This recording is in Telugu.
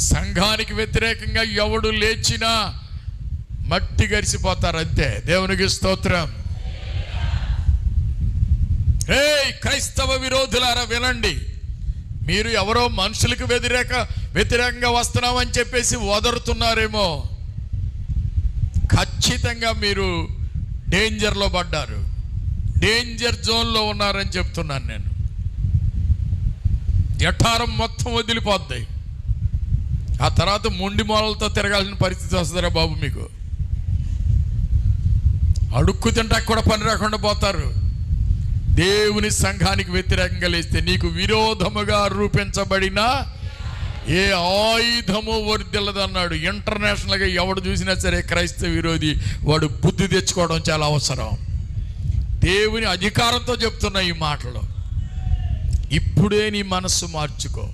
సంఘానికి వ్యతిరేకంగా ఎవడు లేచినా మట్టి గరిసిపోతారు అంతే. దేవునికి స్తోత్రం. హే క్రైస్తవ విరోధులారా వినండి. మీరు ఎవరో మనుషులకు వ్యతిరేక వ్యతిరేకంగా వస్తున్నామని చెప్పేసి వదరుతున్నారేమో. ఖచ్చితంగా మీరు డేంజర్లో పడ్డారు. డేంజర్ జోన్లో ఉన్నారని చెప్తున్నాను నేను. ఎఠారం మొత్తం వదిలిపోద్ది. ఆ తర్వాత మొండి మూలలతో తిరగాల్సిన పరిస్థితి వస్తుందిరా బాబు మీకు. అడుక్కు తింటాక కూడా పని రాకుండా పోతారు. దేవుని సంఘానికి వ్యతిరేకంగా లేస్తే నీకు విరోధముగా రూపించబడిన ఏ ఆయుధము వర్దిల్లదన్నాడు ఇంటర్నేషనల్గా ఎవడు చూసినా సరే క్రైస్తవ విరోధి వాడు బుద్ధి తెచ్చుకోవడం చాలా అవసరం. దేవుని అధికారంతో చెప్తున్న ఈ మాటలు. ఇప్పుడే నీ మనస్సు మార్చుకో.